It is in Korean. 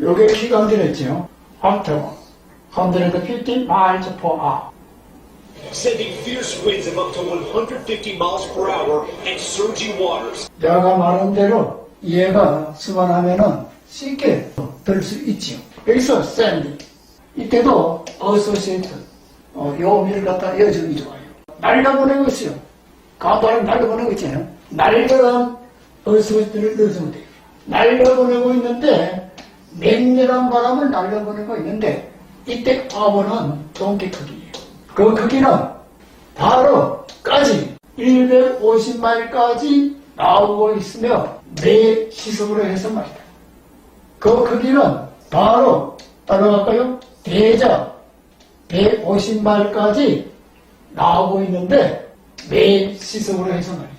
요게 기관들했죠. 함태원. 150 miles per hour. sending fierce winds of up to 150 miles per hour and surging waters. 내가 말한 대로 얘가 수반하면은 쉽게 들 수 있지요. 여기서 샌드. 이때도 어소시에이트. 어, 요 미를 갖다 이어주기 좋아요. 날려보내고 있어요. 간단히 날려보내고 있잖아요. 날려간 어소시에이트를 넣어주면 돼요. 날려보내고 있는데 맹렬한 바람을 날려보내고 있는데 이때 파워는 동기 크기예요. 그 크기는 바로 까지 150마일까지 나오고 있으며 매 시속으로 해서 말이다. 그 크기는 바로 따라갈까요? 대자 150마일까지 나오고 있는데 매 시속으로 해서 말이다.